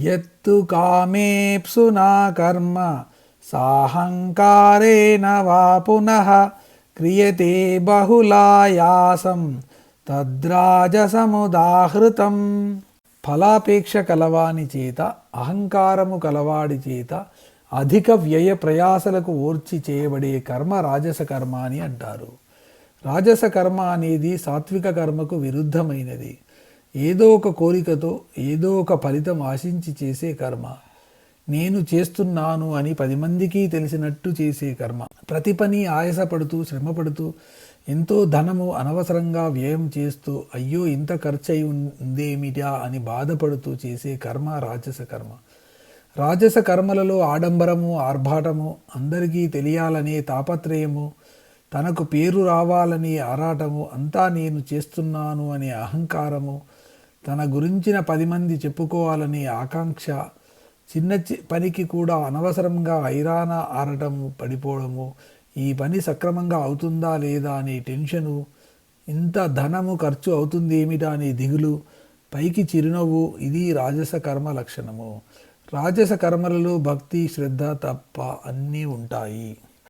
యత్తు కామేప్సునా కర్మ సాహంకారేణ వా పునః క్రియతే బహుళాయాసం తద్రాజసముదాహృతం. ఫలాపేక్ష కలవాని చేత అహంకారము కలవాడి చేత అధిక వ్యయ ప్రయాసలకు ఓర్చి చేయబడే కర్మ రాజస కర్మ అని అంటారు. రాజస కర్మ అనేది సాత్విక కర్మకు విరుద్ధమైనది. ఏదో ఒక కోరికతో ఏదో ఒక ఫలితం ఆశించి చేసే కర్మ. నేను చేస్తున్నాను అని పది మందికి తెలిసినట్టు చేసే కర్మ. ప్రతి పని ఆయాసపడుతూ శ్రమపడుతూ ఎంతో ధనము అనవసరంగా వ్యయం చేస్తూ అయ్యో ఇంత ఖర్చు అయి ఉందేమిటా అని బాధపడుతూ చేసే కర్మ రాజస కర్మ. రాజస కర్మలలో ఆడంబరము ఆర్భాటము అందరికీ తెలియాలనే తాపత్రయము తనకు పేరు రావాలని ఆరాటము అంతా నేను చేస్తున్నాను అనే అహంకారము తన గురించిన పది మంది చెప్పుకోవాలనే ఆకాంక్ష చిన్న చి- పనికి కూడా అనవసరంగా ఐరాన ఆరటము పడిపోవడము ఈ పని సక్రమంగా అవుతుందా లేదా అనే టెన్షను ఇంత ధనము ఖర్చు అవుతుంది ఏమిటా అనే దిగులు పైకి చిరునవ్వు ఇది రాజస కర్మ లక్షణము. రాజస కర్మలలో భక్తి శ్రద్ధ తప్ప అన్నీ ఉంటాయి.